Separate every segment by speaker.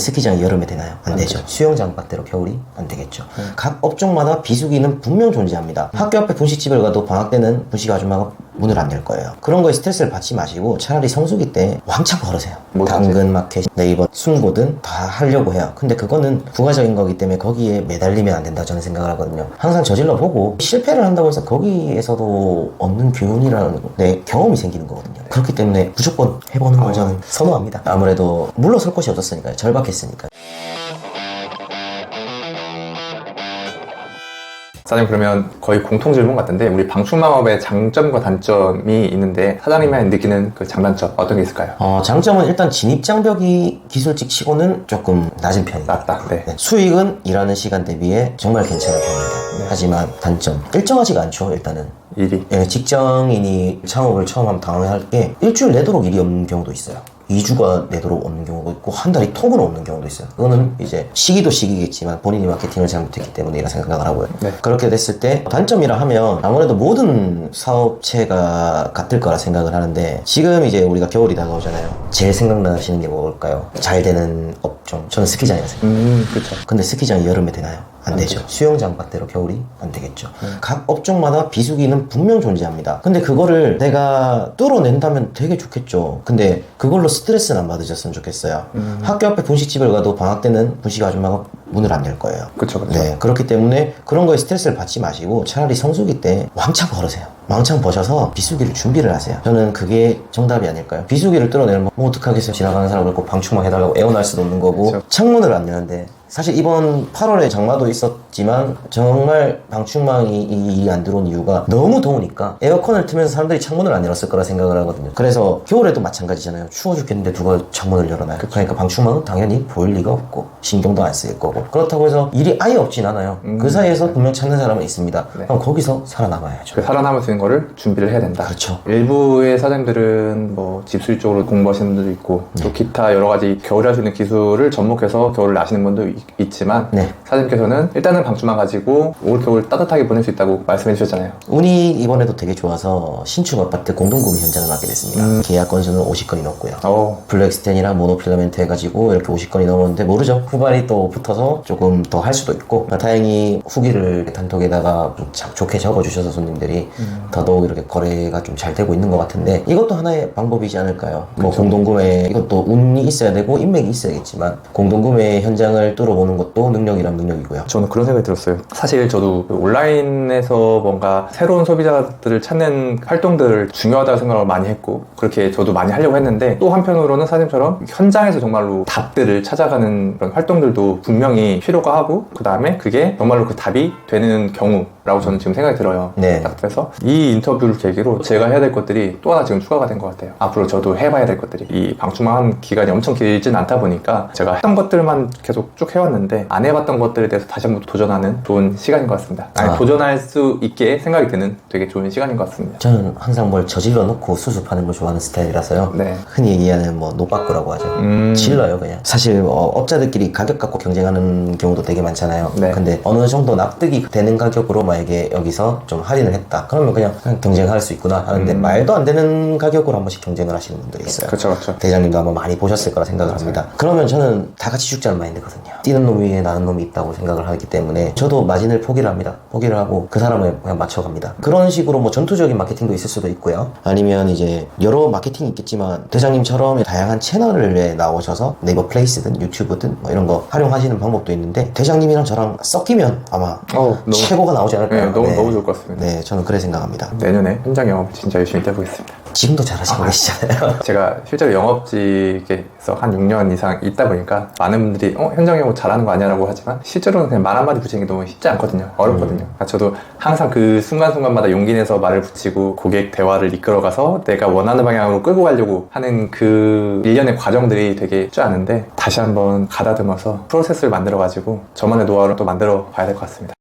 Speaker 1: 스키장이 여름에 되나요? 안 되죠. 수영장 밖대로 겨울이 안 되겠죠. 각 업종마다 비수기는 분명 존재합니다. 학교 앞에 분식집을 가도 방학 때는 분식 아줌마가 문을 안 열 거예요. 그런 거에 스트레스를 받지 마시고 차라리 성수기 때 왕창 걸으세요.
Speaker 2: 뭐든지.
Speaker 1: 당근 마켓, 네이버, 순고든 다 하려고 해요. 근데 그거는 부가적인 거기 때문에 거기에 매달리면 안 된다 저는 생각을 하거든요. 항상 저질러 보고 실패를 한다고 해서 거기에서도 얻는 교훈이라는 내 경험이 생기는 거거든요. 그렇기 때문에 무조건 해보는 걸 저는 선호합니다. 아무래도 물러설 곳이 없었으니까요. 절박했으니까.
Speaker 2: 사장님 그러면 거의 공통 질문 같은데 우리 방충망업의 장점과 단점이 있는데 사장님이 느끼는 그 장단점 어떤 게 있을까요?
Speaker 1: 어, 장점은 일단 진입장벽이 기술직 치고는 조금 낮은 편이다.
Speaker 2: 낮다. 네.
Speaker 1: 네, 수익은 일하는 시간 대비에 정말 괜찮은 편입니다. 하지만 단점 일정하지가 않죠. 일단은
Speaker 2: 일이
Speaker 1: 예, 직장인이 창업을 처음 하면 당황할 게 일주일 내도록 일이 없는 경우도 있어요. 2주가 내도록 없는 경우도 있고 한 달이 톡은 없는 경우도 있어요. 그거는 이제 시기도 시기겠지만 본인이 마케팅을 잘못했기 때문이라 생각을 하고요.
Speaker 2: 네.
Speaker 1: 그렇게 됐을 때 단점이라 하면 아무래도 모든 사업체가 같을 거라 생각을 하는데 지금 이제 우리가 겨울이 다가오잖아요. 제일 생각나시는 게 뭘까요? 잘 되는 업종. 저는 스키장이라고 생각해요.
Speaker 2: 음 그렇죠.
Speaker 1: 근데 스키장이 여름에 되나요? 안 되죠. 수영장 밖대로 겨울이 안 되겠죠. 각 업종마다 비수기는 분명 존재합니다. 근데 그거를 내가 뚫어낸다면 되게 좋겠죠. 근데 그걸로 스트레스는 안 받으셨으면 좋겠어요. 학교 앞에 분식집을 가도 방학 때는 분식 아줌마가 문을 안 열 거예요.
Speaker 2: 그렇죠. 그렇죠.
Speaker 1: 네, 그렇기 때문에 그런 거에 스트레스를 받지 마시고 차라리 성수기 때 왕창 걸으세요. 왕창 버셔서 비수기를 준비를 하세요. 저는 그게 정답이 아닐까요? 비수기를 뚫어내면 뭐 어떡하겠어요. 지나가는 사람을 꼭 방충망 해달라고 애원할 수도 없는 거고
Speaker 2: 그렇죠.
Speaker 1: 창문을 안 여는데 사실 이번 8월에 장마도 있었지만 정말 방충망이 이 일이 안 들어온 이유가 너무 더우니까 에어컨을 틀면서 사람들이 창문을 안 열었을 거라 생각을 하거든요. 그래서 겨울에도 마찬가지잖아요. 추워 죽겠는데 누가 창문을 열어놔요. 그러니까 방충망은 당연히 보일 리가 없고 신경도 안 쓰일 거고 그렇다고 해서 일이 아예 없진 않아요. 그 사이에서 분명 찾는 사람은 있습니다.
Speaker 2: 네.
Speaker 1: 그럼 거기서 살아남아야죠.
Speaker 2: 그 살아남을 수 있는 거를 준비를 해야 된다.
Speaker 1: 그렇죠.
Speaker 2: 일부의 사장님들은 뭐 집수리 쪽으로 공부하시는 분도 있고
Speaker 1: 네.
Speaker 2: 또 기타 여러 가지 겨울에 할 수 있는 기술을 접목해서 겨울을 나시는 분도 있, 지만
Speaker 1: 네.
Speaker 2: 사장님께서는 일단은 방충망 가지고 올 겨울 따뜻하게 보낼 수 있다고 말씀해 주셨잖아요.
Speaker 1: 운이 이번에도 되게 좋아서 신축 아파트 공동구매 현장을 맡게 됐습니다.
Speaker 2: 음.
Speaker 1: 계약 건수는 50건이 넘고요.
Speaker 2: 어,
Speaker 1: 블랙스텐이랑 모노필라멘트 해가지고 이렇게 50건이 넘었는데 모르죠. 후발이 또 붙어서 조금 더 할 수도 있고 다행히 후기를 단톡에다가 참 좋게 적어주셔서 손님들이 더더욱 이렇게 거래가 좀 잘 되고 있는 것 같은데 이것도 하나의 방법이지 않을까요? 뭐 공동구매 이것도 운이 있어야 되고 인맥이 있어야겠지만 공동구매 현장을 뚫어 보는 것도 능력이란 능력이고요.
Speaker 2: 저는 그런 생각이 들었어요. 사실 저도 그 온라인에서 뭔가 새로운 소비자들을 찾는 활동들을 중요하다고 생각을 많이 했고 그렇게 저도 많이 하려고 했는데 또 한편으로는 사장님처럼 현장에서 정말로 답들을 찾아가는 그런 활동들도 분명히 필요가 하고 그 다음에 그게 정말로 그 답이 되는 경우라고 저는 지금 생각이 들어요.
Speaker 1: 네.
Speaker 2: 딱 그래서 이 인터뷰를 계기로 제가 해야 될 것들이 또 하나 지금 추가가 된 것 같아요. 앞으로 저도 해봐야 될 것들이 이 방충망 기간이 엄청 길진 않다 보니까 제가 했던 것들만 계속 쭉 해 왔는데 안 해봤던 것들에 대해서 다시 한번 도전하는 좋은 시간인 것 같습니다. 아니,
Speaker 1: 아.
Speaker 2: 도전할 수 있게 생각이 드는 되게 좋은 시간인 것 같습니다.
Speaker 1: 저는 항상 뭘 저질러 놓고 수습하는 걸 좋아하는 스타일이라서요.
Speaker 2: 네.
Speaker 1: 흔히 얘기하는 뭐 노빠꾸라고 하죠.
Speaker 2: 음.
Speaker 1: 질러요 그냥 사실 어, 업자들끼리 가격 갖고 경쟁하는 경우도 되게 많잖아요
Speaker 2: 네.
Speaker 1: 근데 어느 정도 납득이 되는 가격으로 만약에 여기서 좀 할인을 했다 그러면 그냥, 그냥 경쟁할 수 있구나 하는데
Speaker 2: 음.
Speaker 1: 말도 안 되는 가격으로 한 번씩 경쟁을 하시는 분들이 있어요
Speaker 2: 그렇죠, 그렇죠.
Speaker 1: 대장님도 아마 많이 보셨을 거라 생각을 합니다 그러면 저는 다 같이 죽자는 마인드거든요 뛰는 놈 위에 나는 놈이 있다고 생각을 하기 때문에 저도 마진을 포기를 합니다 포기를 하고 그 사람을 그냥 맞춰갑니다 그런 식으로 뭐 전투적인 마케팅도 있을 수도 있고요 아니면 이제 여러 마케팅이 있겠지만 대장님처럼 다양한 채널에 나오셔서 네이버 플레이스든 유튜브든 뭐 이런 거 활용하시는 방법도 있는데 대장님이랑 저랑 섞이면 아마
Speaker 2: 어, 너무,
Speaker 1: 최고가 나오지 않을까요?
Speaker 2: 네, 너무, 너무 좋을 것 같습니다.
Speaker 1: 네, 저는 그래 생각합니다.
Speaker 2: 내년에 현장 영업 진짜 열심히 해보겠습니다.
Speaker 1: 지금도 잘하시고 계시잖아요.
Speaker 2: 제가 실제로 영업직에서 한 6년 이상 있다 보니까 많은 분들이 어, 현장 영업 잘하는 거 아니야라고 하지만 실제로는 그냥 말 한마디 붙이는 게 너무 쉽지 않거든요. 어렵거든요. 그러니까 저도 항상 그 순간순간마다 용기 내서 말을 붙이고 고객 대화를 이끌어가서 내가 원하는 방향으로 끌고 가려고 하는 그 일련의 과정들이 되게 쉽지 않은데 다시 한번 가다듬어서 프로세스를 만들어가지고 저만의 노하우를 또 만들어 봐야 될 것 같습니다.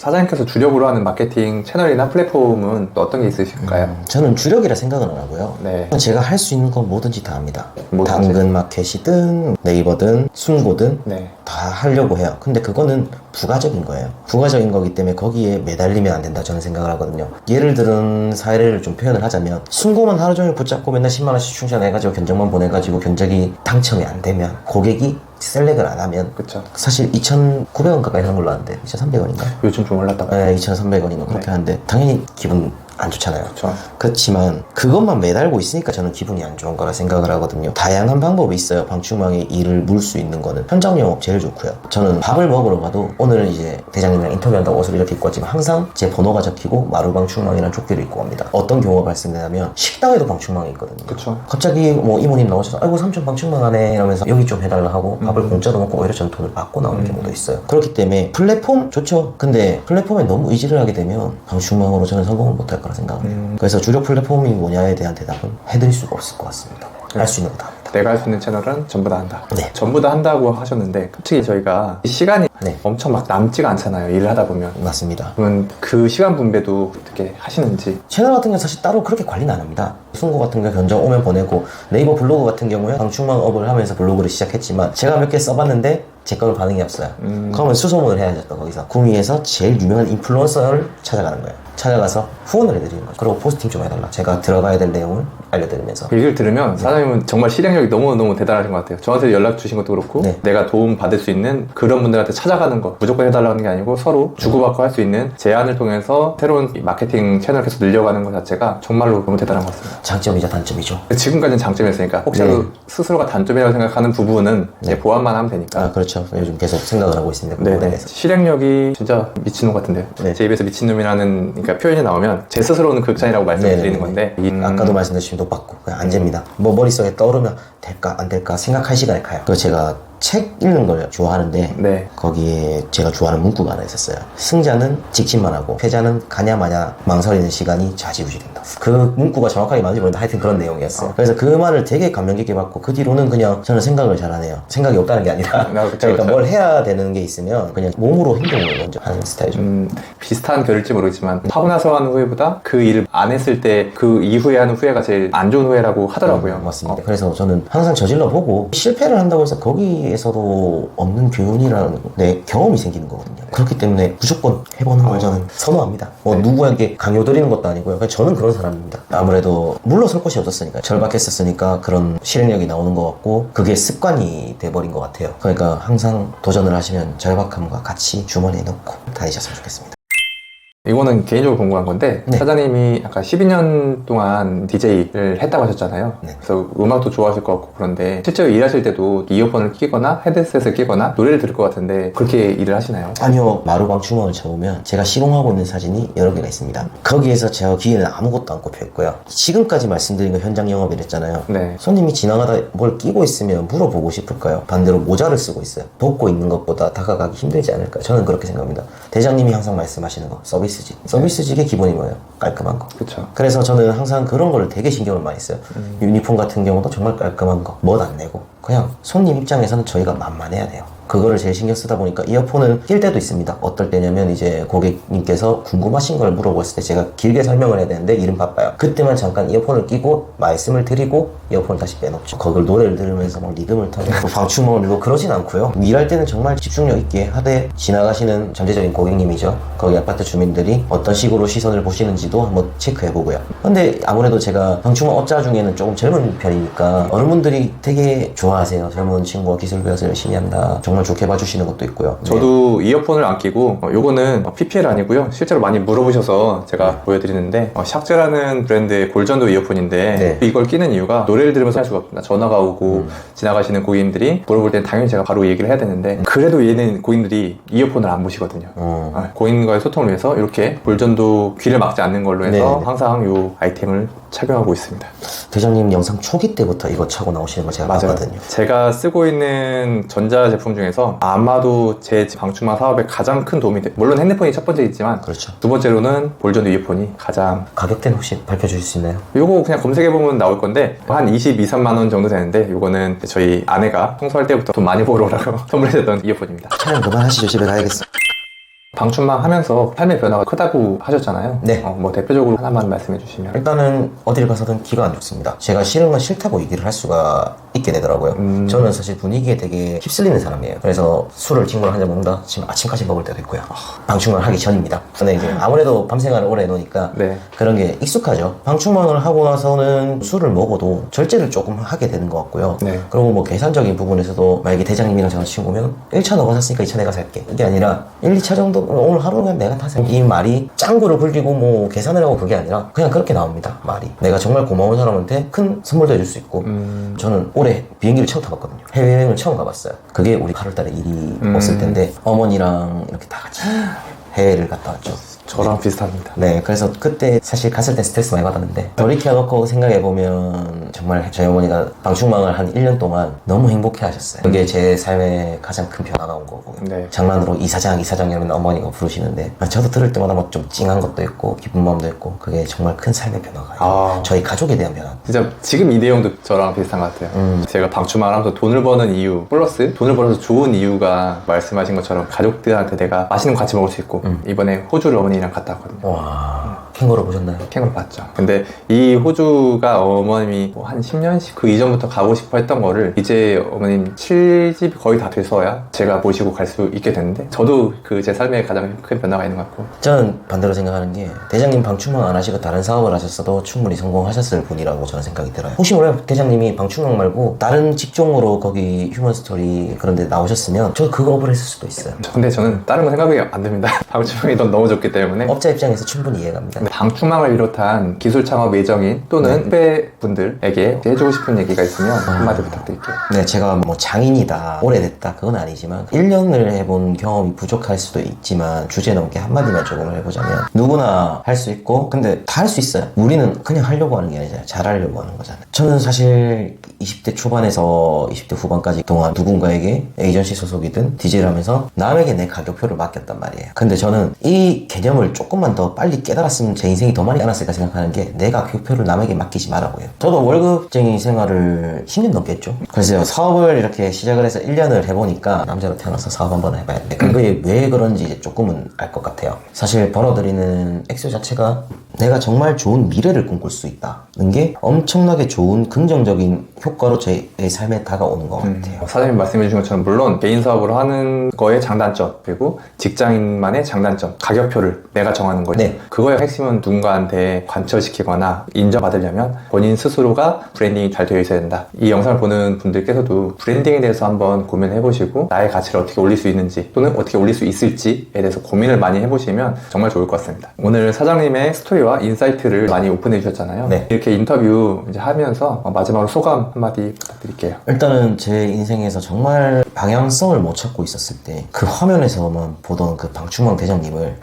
Speaker 2: 사장님께서 주력으로 하는 마케팅 채널이나 플랫폼은 또 어떤 게 있으실까요?
Speaker 1: 저는 주력이라 생각은 안 하고요.
Speaker 2: 네.
Speaker 1: 제가 할 수 있는 건 뭐든지 다 합니다.
Speaker 2: 뭐든지.
Speaker 1: 당근 마켓이든 네이버든 순고든
Speaker 2: 네.
Speaker 1: 다 하려고 해요. 근데 그거는 부가적인 거예요. 부가적인 거기 때문에 거기에 매달리면 안 된다 저는 생각을 하거든요. 예를 들은 사례를 좀 표현을 하자면 순고만 하루 종일 붙잡고 맨날 10만 원씩 충전해가지고 견적만 보내가지고 견적이 당첨이 안 되면 고객이 셀렉을 안 하면
Speaker 2: 그쵸.
Speaker 1: 사실 2,900원 가까이 하는 걸로 아는데 2,300원인가?
Speaker 2: 요즘 좀 올랐다가.
Speaker 1: 네, 2,300원인가 그렇게
Speaker 2: 네.
Speaker 1: 하는데 당연히 기분 안 좋잖아요.
Speaker 2: 그쵸.
Speaker 1: 그렇지만 그것만 매달고 있으니까 저는 기분이 안 좋은 거라 생각을 하거든요. 다양한 방법이 있어요. 방충망에 이를 물 수 있는 거는 현장 영업 제일 좋고요. 저는 밥을 먹으러 가도 오늘 이제 대장님이랑 인터뷰한다고 옷을 이렇게 입고 왔지만 항상 제 번호가 적히고 마루 방충망이라는 조끼를 입고 갑니다. 어떤 경우가 발생되냐면 식당에도 방충망이 있거든요.
Speaker 2: 그쵸.
Speaker 1: 갑자기 뭐 이모님 나오셔서 아이고 삼촌 방충망 하네 이러면서 여기 좀 해달라 하고 밥을 공짜로 먹고 오히려 전통을 받고 나오는 경우도 있어요 그렇기 때문에 플랫폼 좋죠 근데 플랫폼에 너무 의지를 하게 되면 방충망으로 저는 성공을 못할 거라 생각합니다 그래서 주력 플랫폼이 뭐냐에 대한 대답은 해드릴 수가 없을 것 같습니다 할 수 있는 거 다 합니다
Speaker 2: 내가 할 수 있는 채널은 전부 다 한다.
Speaker 1: 네.
Speaker 2: 전부 다 한다고 하셨는데, 솔직히 저희가 시간이
Speaker 1: 네.
Speaker 2: 엄청 막 남지가 않잖아요. 일을 하다 보면.
Speaker 1: 맞습니다
Speaker 2: 그러면 그 시간 분배도 어떻게 하시는지.
Speaker 1: 채널 같은 경우는 사실 따로 그렇게 관리는 안 합니다. 순고 같은 경우 견적 오면 보내고 네이버 블로그 같은 경우에 방충망 업을 하면서 블로그를 시작했지만 제가 몇 개 써봤는데 제 거는 반응이 없어요.
Speaker 2: 음.
Speaker 1: 그러면 수소문을 해야죠 또 거기서 구미에서 제일 유명한 인플루언서를 찾아가는 거예요. 찾아가서 후원을 해드리는 거죠. 그리고 포스팅 좀 해달라. 제가 들어가야 될 내용을 알려드리면서
Speaker 2: 얘기를 들으면 사장님은 정말 실행력이 너무너무 대단하신 것 같아요. 저한테 연락 주신 것도 그렇고
Speaker 1: 네.
Speaker 2: 내가 도움 받을 수 있는 그런 분들한테 찾아가는 거 무조건 해달라는 게 아니고 서로 주고받고 할 수 있는 제안을 통해서 새로운 마케팅 채널 계속 늘려가는 것 자체가 정말로 너무 대단한 것 같습니다.
Speaker 1: 장점이자 단점이죠.
Speaker 2: 지금까지는 장점이었으니까 혹시라도
Speaker 1: 네.
Speaker 2: 스스로가 단점이라고 생각하는 부분은 이제 보완만 하면 되니까
Speaker 1: 아 그렇죠. 요즘 계속 생각을 하고 있습니다. 그
Speaker 2: 네,
Speaker 1: 부분에
Speaker 2: 네.
Speaker 1: 대해서.
Speaker 2: 실행력이 진짜 미친놈 같은데요.
Speaker 1: 네.
Speaker 2: 제 입에서 미친놈이라는 그러니까 표현이 나오면 제 스스로는 극찬이라고 말씀을
Speaker 1: 네네네.
Speaker 2: 드리는 건데 이-
Speaker 1: 아까도 말씀드린 노받고 그냥 안 잽니다. 뭐 머릿속에 떠오르면 될까 안 될까 생각할 시간에 가요. 그래서 제가 책 읽는 걸 좋아하는데
Speaker 2: 네.
Speaker 1: 거기에 제가 좋아하는 문구가 하나 있었어요. 승자는 직진만 하고 패자는 가냐 마냐 망설이는 시간이 좌지우지된다. 그 문구가 정확하게 맞는지 모르겠는데 하여튼 그런 내용이었어요. 그래서 그 말을 되게 감명 깊게 받고 그 뒤로는 그냥 저는 생각을 잘하네요. 생각이 없다는 게 아니라
Speaker 2: 아, 그쵸,
Speaker 1: 그러니까
Speaker 2: 그쵸.
Speaker 1: 뭘 해야 되는 게 있으면 그냥 몸으로 행동을 먼저 하는 스타일이죠.
Speaker 2: 좀 비슷한 결일지 모르겠지만 하고 나서 하는 후회보다 그 일을 안 했을 때 그 이후에 하는 후회가 제일 안 좋은 후회라고 하더라고요.
Speaker 1: 음, 맞습니다.
Speaker 2: 어,
Speaker 1: 그래서 저는 항상 저질러 보고 실패를 한다고 해서 거기 에서도 얻는 교훈이라는 내 경험이 생기는 거거든요. 그렇기 때문에 무조건 해보는 걸 저는 선호합니다. 뭐
Speaker 2: 네.
Speaker 1: 누구에게 강요드리는 것도 아니고요. 그냥 저는 그런 사람입니다. 아무래도 물러설 곳이 없었으니까 절박했었으니까 그런 실행력이 나오는 것 같고 그게 습관이 돼버린 것 같아요. 그러니까 항상 도전을 하시면 절박함과 같이 주머니에 넣고 다니셨으면 좋겠습니다.
Speaker 2: 이거는 개인적으로 궁금한 건데
Speaker 1: 네.
Speaker 2: 사장님이 아까 12년 동안 DJ를 했다고 하셨잖아요.
Speaker 1: 네.
Speaker 2: 그래서 음악도 좋아하실 것 같고 그런데 실제로 일하실 때도 이어폰을 끼거나 헤드셋을 끼거나 노래를 들을 것 같은데 그렇게 일을 하시나요?
Speaker 1: 아니요 마루방 주머니를 쳐보면 제가 시공하고 있는 사진이 여러 개가 있습니다 거기에서 제 귀에는 아무것도 안 꼽혀 있고요 지금까지 말씀드린 거 현장 영업이랬잖아요
Speaker 2: 네.
Speaker 1: 손님이 지나가다 뭘 끼고 있으면 물어보고 싶을까요? 반대로 모자를 쓰고 있어요 벗고 있는 것보다 다가가기 힘들지 않을까요? 저는 그렇게 생각합니다 대장님이 항상 말씀하시는 거 서비스 직 서비스직의 기본이 뭐예요? 깔끔한 거
Speaker 2: 그렇죠.
Speaker 1: 그래서 저는 항상 그런 거를 되게 신경을 많이 써요. 유니폼 같은 경우도 정말 깔끔한 거, 멋 안 내고. 그냥 손님 입장에서는 저희가 만만해야 돼요. 그거를 제일 신경 쓰다 보니까 이어폰을 낄 때도 있습니다. 어떨 때냐면 이제 고객님께서 궁금하신 걸 물어봤을 때 제가 길게 설명을 해야 되는데 일은 바빠요. 그때만 잠깐 이어폰을 끼고 말씀을 드리고 이어폰을 다시 빼놓죠. 거기를 노래를 들으면서 막 리듬을 타고 뭐 방충망을 밀고 그러진 않고요. 일할 때는 정말 집중력 있게 하되 지나가시는 전체적인 고객님이죠. 거기 아파트 주민들이 어떤 식으로 시선을 보시는지도 한번 체크해 보고요. 근데 아무래도 제가 방충망 업자 중에는 조금 젊은 편이니까 어른 분들이 되게 좋아하세요. 젊은 친구가 기술 배워서 열심히 한다. 정말 좋게 봐주시는 것도 있고요. 네.
Speaker 2: 저도 이어폰을 안 끼고 어, 요거는 어, PPL 아니고요. 실제로 많이 물어보셔서 제가
Speaker 1: 네.
Speaker 2: 보여드리는데 어, 샥즈라는 브랜드의 골전도 이어폰인데
Speaker 1: 네.
Speaker 2: 이걸 끼는 이유가 노래를 들으면서 할 수가 없습니다. 전화가 오고
Speaker 1: 음.
Speaker 2: 지나가시는 고객님들이 물어볼 땐 당연히 제가 바로 얘기를 해야 되는데 그래도 얘는 고객님들이 이어폰을 안 보시거든요.
Speaker 1: 음.
Speaker 2: 아, 고객님과의 소통을 위해서 이렇게 골전도 귀를 막지 않는 걸로 해서
Speaker 1: 네네.
Speaker 2: 항상 이 아이템을 착용하고 있습니다.
Speaker 1: 대장님 영상 초기 때부터 이거 차고 나오시는 거 제가
Speaker 2: 맞아요.
Speaker 1: 봤거든요.
Speaker 2: 제가 쓰고 있는 전자 제품 중에 서 아마도 제 방충망 사업에 가장 큰 도움이 돼. 물론 핸드폰이 첫 번째겠지만
Speaker 1: 그렇죠.
Speaker 2: 두 번째로는 볼전도 이어폰이 가장
Speaker 1: 가격대는 혹시 밝혀주실 수 있나요?
Speaker 2: 요거 그냥 검색해보면 나올 건데 한 22, 3만 원 정도 되는데 요거는 저희 아내가 청소할 때부터 돈 많이 벌어오라고 선물해줬던 이어폰입니다.
Speaker 1: 촬영 그만하시죠. 집에 가야겠어.
Speaker 2: 방출망 하면서 삶의 변화가 크다고 하셨잖아요.
Speaker 1: 네.
Speaker 2: 어, 뭐 대표적으로 하나만 말씀해 주시면.
Speaker 1: 일단은 어딜 가서든 기가 안 좋습니다. 제가 싫은 건 싫다고 얘기를 할 수가 있게 되더라고요.
Speaker 2: 음.
Speaker 1: 저는 사실 분위기에 되게 휩쓸리는 사람이에요. 그래서 술을 친구랑 한 잔 먹는다. 지금 아침까지 먹을 때도 있고요. 방충망을 하기 전입니다. 근데 이제 아무래도 밤생활을 오래 해놓으니까
Speaker 2: 네.
Speaker 1: 그런 게 익숙하죠. 방충망을 하고 나서는 술을 먹어도 절제를 조금 하게 되는 것 같고요.
Speaker 2: 네.
Speaker 1: 그리고 뭐 계산적인 부분에서도 만약에 대장님이랑 저랑 친구면 1차 너가 샀으니까 2차 내가 살게. 이게 아니라 1, 2차 정도 오늘 하루는 그냥 내가 타세요. 이 말이 짱구를 굴리고 뭐 계산을 하고 그게 아니라 그냥 그렇게 나옵니다. 말이. 내가 정말 고마운 사람한테 큰 선물도 해줄 수 있고
Speaker 2: 음.
Speaker 1: 저는 올해 비행기를 처음 타봤거든요. 해외여행을 처음 가봤어요. 그게 우리 8월달에 일이
Speaker 2: 음.
Speaker 1: 없을 텐데 어머니랑 이렇게 다 같이 해외를 갔다 왔죠.
Speaker 2: 저랑 비슷합니다.
Speaker 1: 네, 그래서 그때 사실 갔을 때 스트레스 많이 받았는데 돌이켜놓고 생각해보면 정말 저희 어머니가 방충망을 한 1년 동안 너무 행복해 하셨어요. 그게 제 삶에 가장 큰 변화가 온 거고
Speaker 2: 네.
Speaker 1: 장난으로 이사장, 이사장이라면 어머니가 부르시는데 저도 들을 때마다 막좀 찡한 것도 있고 기쁜 마음도 있고 그게 정말 큰 삶의 변화가
Speaker 2: 아.
Speaker 1: 저희 가족에 대한 변화
Speaker 2: 진짜 지금 이 내용도 저랑 비슷한 것 같아요.
Speaker 1: 음.
Speaker 2: 제가 방출망을 하면서 돈을 버는 이유 플러스 돈을 벌어서 좋은 이유가 말씀하신 것처럼 가족들한테 내가 맛있는 거 같이 먹을 수 있고
Speaker 1: 음.
Speaker 2: 이번에 호주를 어머니 랑 갔다 왔거든요.
Speaker 1: 와 캥거루 보셨나요?
Speaker 2: 캥으로 봤죠. 근데 이 호주가 어머님이 뭐 한 10년씩 그 이전부터 가고 싶어 했던 거를 이제 어머님 7집이 거의 다 돼서야 제가 모시고 갈 수 있게 됐는데 저도 그 제 삶에 가장 큰 변화가 있는 것 같고
Speaker 1: 저는 반대로 생각하는 게 대장님 방충망 안 하시고 다른 사업을 하셨어도 충분히 성공하셨을 분이라고 저는 생각이 들어요. 혹시 몰라요 대장님이 방충망 말고 다른 직종으로 거기 휴먼 스토리 그런 데 나오셨으면 저 그거 업을 했을 수도 있어요.
Speaker 2: 근데 저는 다른 건 생각이 안 듭니다. 방출망이 넌 너무 좋기 때문에
Speaker 1: 업자 입장에서 충분히 이해갑니다.
Speaker 2: 방충망을 비롯한 기술 창업 예정인 또는 후배분들에게 해주고 싶은 얘기가 있으면 한마디 부탁드릴게요.
Speaker 1: 네, 제가 뭐 장인이다, 오래됐다, 그건 아니지만 1년을 해본 경험이 부족할 수도 있지만 주제 넘게 한마디만 조금 해보자면 누구나 할 수 있고 근데 다 할 수 있어요. 우리는 그냥 하려고 하는 게 아니잖아요. 잘하려고 하는 거잖아요. 저는 사실 20대 초반에서 20대 후반까지 동안 누군가에게 에이전시 소속이든 DJ를 하면서 남에게 내 가격표를 맡겼단 말이에요. 근데 저는 이 개념을 조금만 더 빨리 깨달았으면 제 인생이 더 많이 않았을까 생각하는 게 내 가격표를 남에게 맡기지 말라고요. 저도 월급쟁이 생활을 10년 넘게 했죠. 그래서 사업을 이렇게 시작을 해서 1년을 해보니까 남자로 태어나서 사업 한번 해봐야 돼. 그게 왜 그런지 이제 조금은 알 것 같아요. 사실 벌어들이는 액수 자체가 내가 정말 좋은 미래를 꿈꿀 수 있다는 게 엄청나게 좋은 긍정적인 효과로 제 삶에 다가오는 것 같아요.
Speaker 2: 어, 사장님 말씀해 주신 것처럼 물론 개인 사업으로 하는 거의 장단점 그리고 직장인만의 장단점 가격표를 내가 정하는 거죠.
Speaker 1: 네.
Speaker 2: 그거의 핵심 은 누군가한테 관철시키거나 인정받으려면 본인 스스로가 브랜딩이 잘 되어 있어야 된다. 이 영상을 보는 분들께서도 브랜딩에 대해서 한번 고민해 보시고 나의 가치를 어떻게 올릴 수 있는지 또는 어떻게 올릴 수 있을지에 대해서 고민을 많이 해보시면 정말 좋을 것 같습니다. 오늘 사장님의 스토리와 인사이트를 많이 오픈해 주셨잖아요.
Speaker 1: 네.
Speaker 2: 이렇게 인터뷰 이제 하면서 마지막으로 소감 한마디 부탁드릴게요.
Speaker 1: 일단은 제 인생에서 정말 방향성을 못 찾고 있었을 때 그 화면에서만 보던 그 방충망 대장님을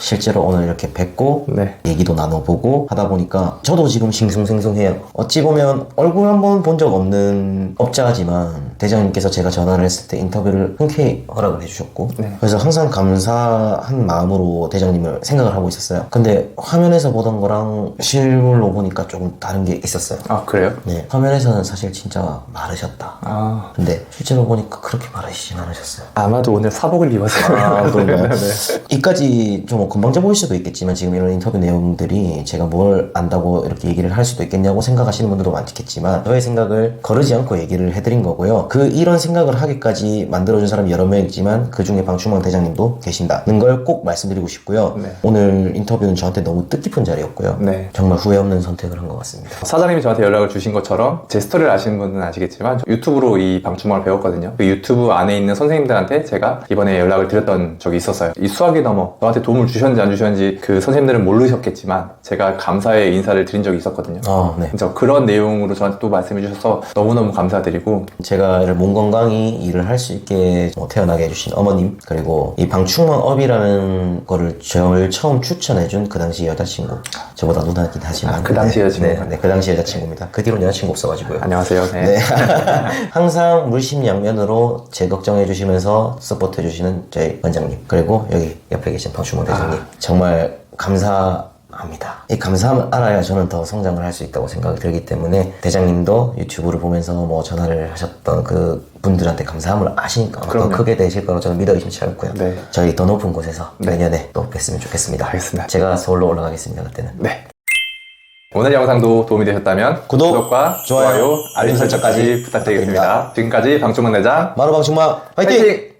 Speaker 1: 실제로 오늘 이렇게 뵙고
Speaker 2: 네.
Speaker 1: 얘기도 나눠보고 하다 보니까 저도 지금 싱숭생숭해요. 어찌 보면 얼굴 한 번 본 적 없는 업자지만 대장님께서 제가 전화를 했을 때 인터뷰를 흔쾌히 허락을 해주셨고
Speaker 2: 네.
Speaker 1: 그래서 항상 감사한 마음으로 대장님을 생각을 하고 있었어요. 근데 화면에서 보던 거랑 실물로 보니까 조금 다른 게 있었어요.
Speaker 2: 아 그래요?
Speaker 1: 네, 화면에서는 사실 진짜 마르셨다.
Speaker 2: 아
Speaker 1: 근데 실제로 보니까 그렇게 마르시진 않으셨어요.
Speaker 2: 아마도 오늘 사복을 입었어요.
Speaker 1: 아, 그런가요?
Speaker 2: 네.
Speaker 1: 이까지 좀 금방져 보일 수도 있겠지만 지금 이런 인터뷰 내용들이 제가 뭘 안다고 이렇게 얘기를 할 수도 있겠냐고 생각하시는 분들도 많겠지만 저의 생각을 거르지 않고 얘기를 해드린 거고요. 그 이런 생각을 하기까지 만들어준 사람이 여러 명 있지만 그 중에 방충망 대장님도 계신다는 걸 꼭 말씀드리고 싶고요.
Speaker 2: 네.
Speaker 1: 오늘 인터뷰는 저한테 너무 뜻깊은 자리였고요.
Speaker 2: 네.
Speaker 1: 정말 후회 없는 선택을 한 것 같습니다.
Speaker 2: 사장님이 저한테 연락을 주신 것처럼 제 스토리를 아시는 분은 아시겠지만 저 유튜브로 이 방충망을 배웠거든요. 그 유튜브 안에 있는 선생님들한테 제가 이번에 연락을 드렸던 적이 있었어요. 이 수학이 넘어 너한테 도움을 주셨는지 안 주셨는지 그 선생님들은 모르셨겠지만 제가 감사의 인사를 드린 적이 있었거든요.
Speaker 1: 아, 네.
Speaker 2: 그래서 그런 내용으로 저한테 또 말씀해 주셔서 너무너무 감사드리고
Speaker 1: 제가 몸 건강히 일을 할 수 있게 뭐 태어나게 해주신 어머님 그리고 이 방충망 업이라는 거를 저를 처음 추천해준 그 당시 여자친구 저보다 누나긴 하지만
Speaker 2: 아, 그 당시
Speaker 1: 네,
Speaker 2: 여자친구가?
Speaker 1: 네, 네, 그 당시 여자친구입니다 그 뒤로는 여자친구 없어가지고요
Speaker 2: 안녕하세요. 네.
Speaker 1: 네. 항상 물심양면으로 제 걱정해 주시면서 서포트 해 주시는 저희 원장님 그리고 여기 옆에 계신 방충망 대장님 정말 감사 합니다. 이 감사함을 알아야 저는 더 성장을 할 수 있다고 생각이 들기 때문에 대장님도 유튜브를 보면서 뭐 전화를 하셨던 그 분들한테 감사함을 아시니까 더
Speaker 2: 그럼요.
Speaker 1: 크게 되실 거라고 저는 믿어 의심치 않고요.
Speaker 2: 네.
Speaker 1: 저희 더 높은 곳에서
Speaker 2: 네.
Speaker 1: 내년에 또 뵀으면 좋겠습니다.
Speaker 2: 알겠습니다.
Speaker 1: 제가 서울로 올라가겠습니다. 그때는.
Speaker 2: 네. 오늘 영상도 도움이 되셨다면
Speaker 1: 구독,
Speaker 2: 과
Speaker 1: 좋아요,
Speaker 2: 좋아요, 알림 설정까지
Speaker 1: 부탁드립니다.
Speaker 2: 부탁드리겠습니다. 지금까지 방충망 내장
Speaker 1: 마루 방충망 화이팅!
Speaker 2: 화이팅!